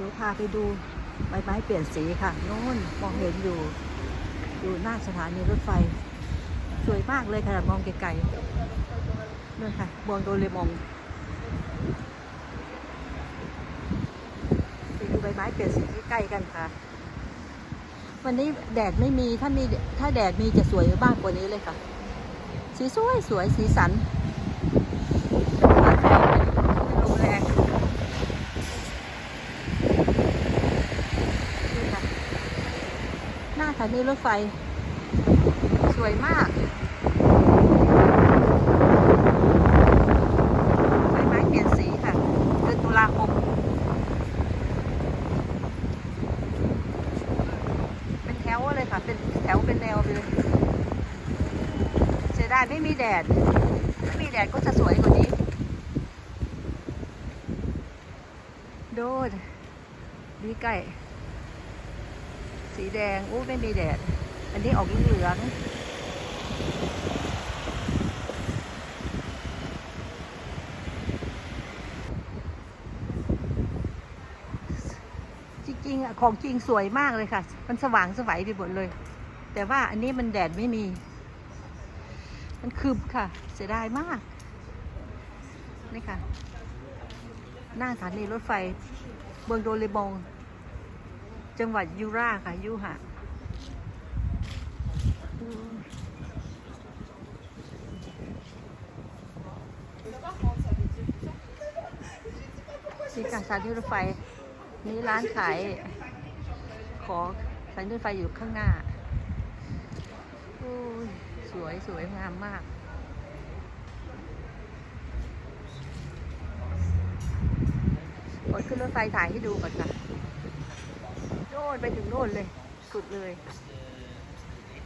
ดี๋ยวพาไปดูใบไม้เปลี่ยนสีค่ะโน่นมองเห็นอยู่ อยู่หน้าสถานีรถไฟ สวยมากเลยค่ะมองไกลๆนู่นค่ะมองโดเรมองไปดูใบไม้เปลี่ยนสีใกล้ๆกันค่ะ วันนี้แดดไม่มีถ้ามีถ้าแดดมีจะสวยมากกว่านี้เลยค่ะ สีสวยสวยสีสันลมแรงนี่ค่ะหน้าส ถานีรถไฟ สวยมากใบไม้เปลี่ยนสีค่ะ เดือนตุลาคม เป็นแถวเลยค่ะ เป็นแถวเป็นแนวไปเลยเสียดายไม่มีแดดถ้ามีแดดก็จะสวยกว่านี้ โดูดีไก่ สีแดงอู้ไม่มีแดด อันนี้ออกเหลืองจริงๆของจริงสวยมากเลยค่ะ มันสว่างสวัยไปหมดเลย แต่ว่าอันนี้มันแดดไม่มี มันคืบค่ะ เสียดายมาก นี่ค่ะ หน้าสถานีรถไฟเมืองโดเรมอง จังหวัดยูราค่ะยูหะมนี่ค่ะสถานีรถไฟ นี่ร้านขาย ของสถานีรถไฟอยู่ข้างหน้าโอ้ยสวยสวยงามมากกดขึ้นรถไฟถ่ายให้ดูก่อนค่ะ น่นไปถึงโน่นเลย สุดเลย